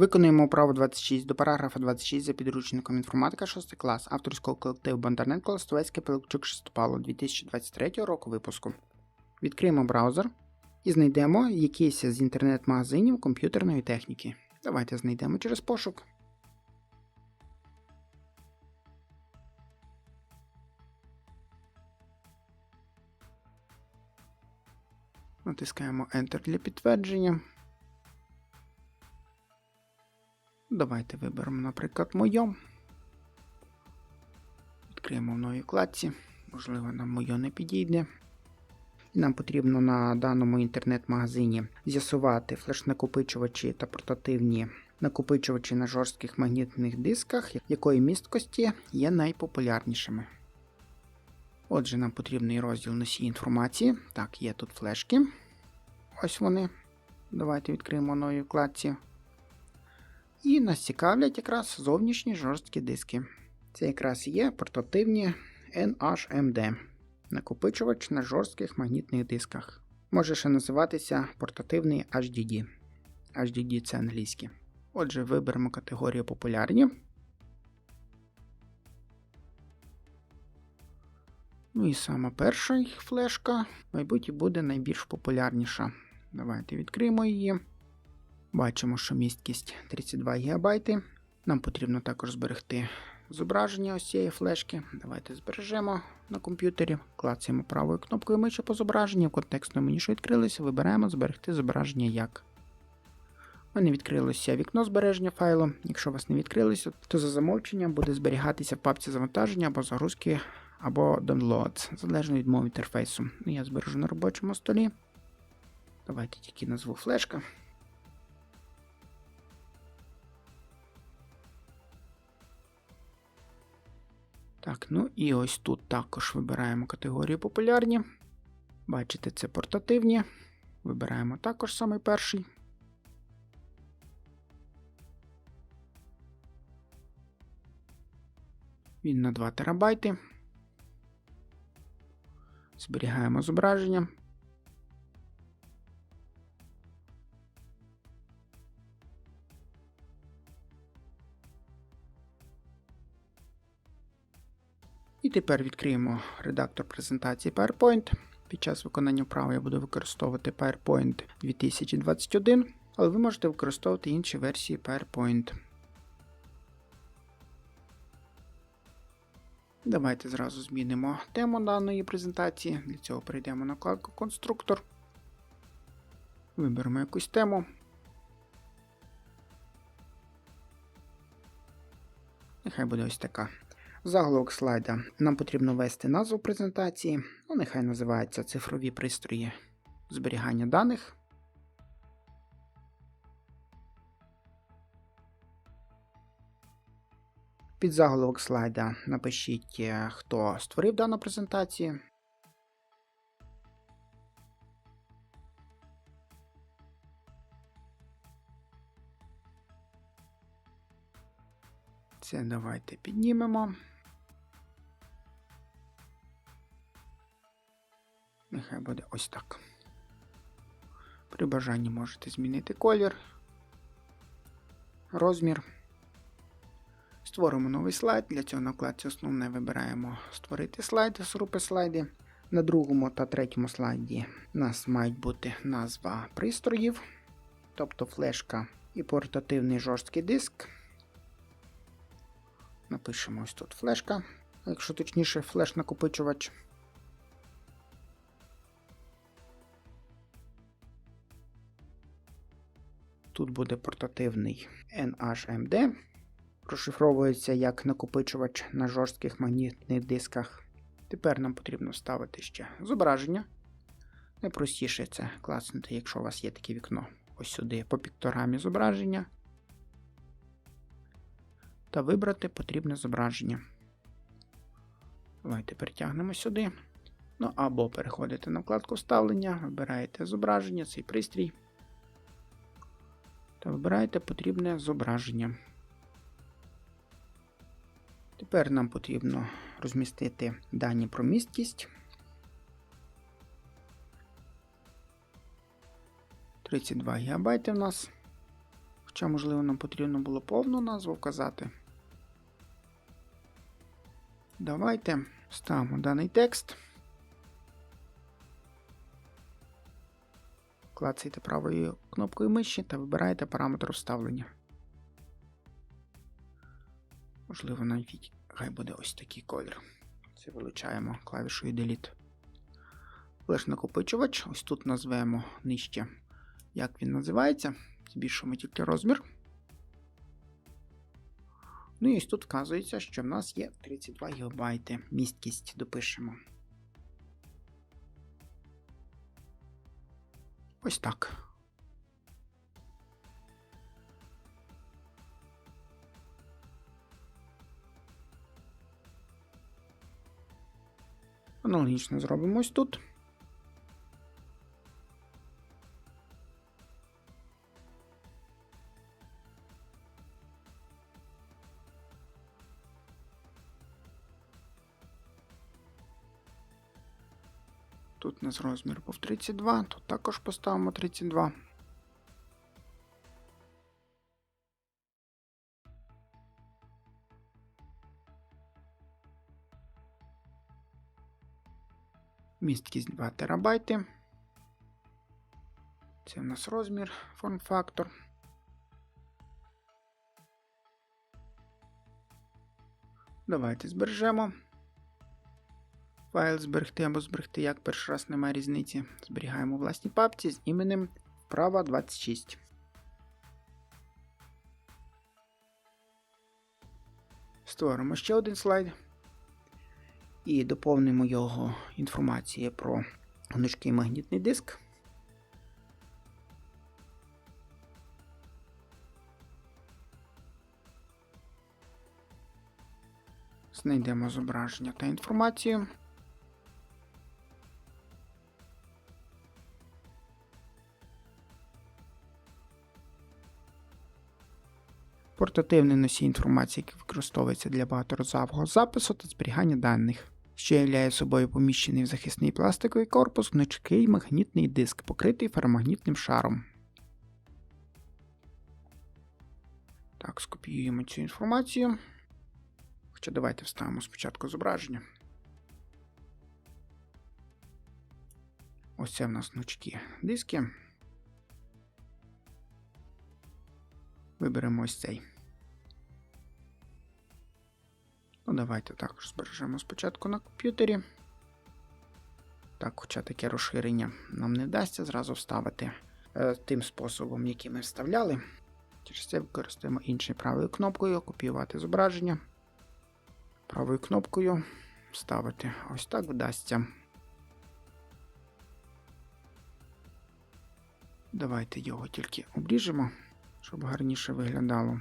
Виконуємо право 26 до параграфа 26 за підручником інформатика 6 клас авторського колективу Бондарненко Колостовецький Пилипчук Шестопало 2023 року випуску. Відкриємо браузер і знайдемо якийсь з інтернет-магазинів комп'ютерної техніки. Давайте знайдемо через пошук. Натискаємо Enter для підтвердження. Давайте виберемо, наприклад, моє. Відкриємо в новій вкладці. Можливо, нам моє не підійде. Нам потрібно на даному інтернет-магазині з'ясувати флеш-накопичувачі та портативні накопичувачі на жорстких магнітних дисках, якої місткості є найпопулярнішими. Отже, нам потрібний розділ носій інформації. Так, є тут флешки. Ось вони. Давайте відкриємо в новій вкладці. І нас цікавлять якраз зовнішні жорсткі диски. Це якраз є портативні NHMD, накопичувач на жорстких магнітних дисках. Може ще називатися портативний HDD. HDD це англійське. Отже, виберемо категорію популярні. Ну і саме перша флешка, мабуть, буде найбільш популярніша. Давайте відкриємо її. Бачимо, що місткість 32 ГБ. Нам потрібно також зберегти зображення ось цієї флешки. Давайте збережемо на комп'ютері, клацаємо правою кнопкою миші по зображенню, в контекстному меню, що відкрилося, вибираємо зберегти зображення як. У мене відкрилося вікно збереження файлу. Якщо у вас не відкрилося, то за замовченням буде зберігатися в папці завантаження або загрузки, або downloads, залежно від мого інтерфейсу. Я збережу на робочому столі. Давайте тільки назву флешка. Так, ну і ось тут також вибираємо категорію популярні. Бачите, це портативні. Вибираємо також самий перший. Він на 2 терабайти. Зберігаємо зображення. І тепер відкриємо редактор презентації PowerPoint. Під час виконання вправи я буду використовувати PowerPoint 2021, але ви можете використовувати інші версії PowerPoint. Давайте зразу змінимо тему даної презентації. Для цього перейдемо на вкладку Конструктор. Виберемо якусь тему. Нехай буде ось така. Заголовок слайда. Нам потрібно ввести назву презентації. Ну, нехай називається цифрові пристрої зберігання даних. Під заголовок слайда напишіть, е, хто створив дану презентацію. Це давайте піднімемо. Нехай буде ось так. При бажанні можете змінити колір, розмір. Створимо новий слайд. Для цього на вкладці основне вибираємо Створити слайд з групи слайди. На другому та третьому слайді у нас мають бути назва пристроїв, тобто флешка і портативний жорсткий диск. Напишемо ось тут флешка, якщо точніше, флеш-накопичувач. Тут буде портативний NHMD. Розшифровується як накопичувач на жорстких магнітних дисках. Тепер нам потрібно вставити ще зображення. Найпростіше це класнути, якщо у вас є таке вікно, ось сюди по пікторамі зображення. Та вибрати потрібне зображення. Давайте перетягнемо сюди. Ну або переходите на вкладку вставлення, вибираєте зображення, цей пристрій. Та вибираєте потрібне зображення. Тепер нам потрібно розмістити дані про місткість. 32 ГБ у нас. Хоча, можливо, нам потрібно було повну назву вказати. Давайте ставимо даний текст. Клацайте правою кнопкою миші та вибираєте параметр вставлення. Можливо, навіть хай буде ось такий колір. Це вилучаємо клавішою Delete. Флеш накопичувач. Ось тут назвемо нижче, як він називається. Збільшуємо тільки розмір. Ну і ось тут вказується, що в нас є 32 ГБ. Місткість допишемо. Ось так. Аналогічно зробимо ось тут. Тут у нас розмір був 32, тут також поставимо 32. Місткість 2 терабайти. Це у нас розмір, форм-фактор. Давайте збережемо. Файл зберегти або зберегти як перший раз немає різниці. Зберігаємо у власній папці з іменем вправа 26. Створимо ще один слайд і доповнимо його інформацією про гнучкий магнітний диск. Знайдемо зображення та інформацію. Портативний носій інформації, який використовується для багаторазового запису та зберігання даних, що являє собою поміщений в захисний пластиковий корпус гнучкий магнітний диск, покритий феромагнітним шаром. Так, скопіюємо цю інформацію. Хоча давайте вставимо спочатку зображення. Ось це в нас гнучкі диски. Виберемо ось цей. Ну, давайте також збережемо спочатку на комп'ютері. Так, хоча таке розширення нам не вдасться зразу вставити е, тим способом, який ми вставляли. Через це використаємо іншою правою кнопкою копіювати зображення. Правою кнопкою вставити ось так вдасться. Давайте його тільки обріжемо щоб гарніше виглядало.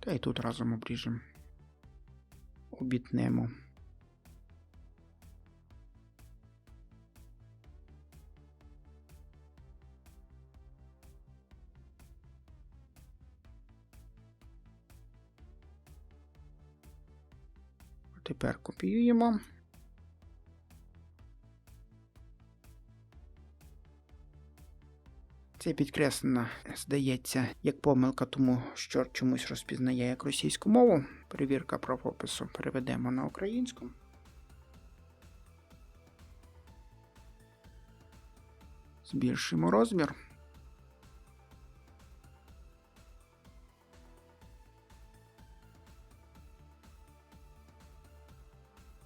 Та й тут разом обріжемо, обітнемо. Тепер копіюємо. Це підкреслено, здається, як помилка, тому що чомусь розпізнає як російську мову. Перевірка правопису переведемо на українську. Збільшуємо розмір.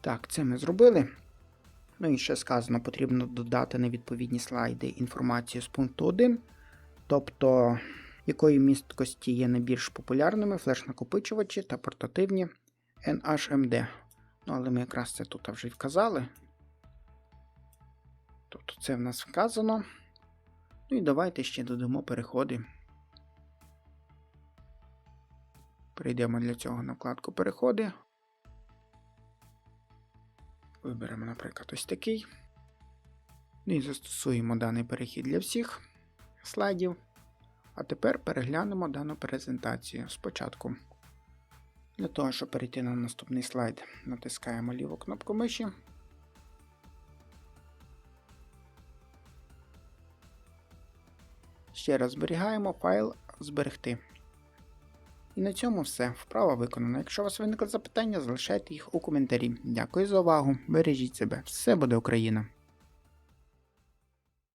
Так, це ми зробили. Ну і ще сказано, потрібно додати на відповідні слайди інформацію з пункту 1, тобто якої місткості є найбільш популярними флеш-накопичувачі та портативні NHMD. Ну, але ми якраз це тут вже вказали. Тобто це в нас вказано. Ну і давайте ще додамо переходи. Перейдемо для цього на вкладку Переходи. Виберемо, наприклад, ось такий. Ну і застосуємо даний перехід для всіх слайдів. А тепер переглянемо дану презентацію спочатку. Для того, щоб перейти на наступний слайд, натискаємо ліву кнопку миші. Ще раз зберігаємо файл зберегти. І на цьому все. Вправа виконана. Якщо у вас виникли запитання, залишайте їх у коментарі. Дякую за увагу. Бережіть себе. Все буде Україна!